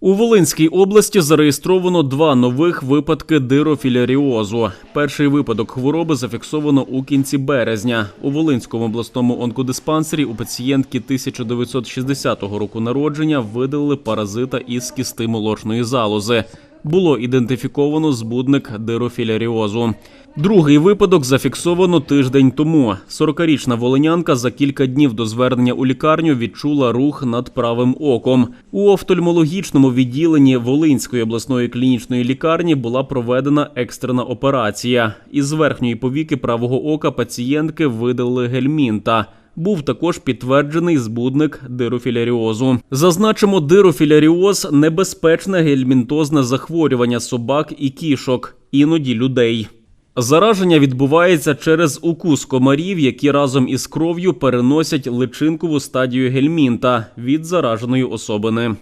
У Волинській області зареєстровано два нових випадки дирофіляріозу. Перший випадок хвороби зафіксовано у кінці березня. У Волинському обласному онкодиспансері у пацієнтки 1960 року народження видалили паразита із кісти молочної залози. Було ідентифіковано збудник дирофіляріозу. Другий випадок зафіксовано тиждень тому. 40-річна волинянка за кілька днів до звернення у лікарню відчула рух над правим оком. У офтальмологічному відділенні Волинської обласної клінічної лікарні була проведена екстрена операція. Із верхньої повіки правого ока пацієнтки видалили гельмінта. Був також підтверджений збудник дирофіляріозу. Зазначимо, дирофіляріоз – небезпечне гельмінтозне захворювання собак і кішок, іноді людей. Зараження відбувається через укус комарів, які разом із кров'ю переносять личинкову стадію гельмінта від зараженої особини.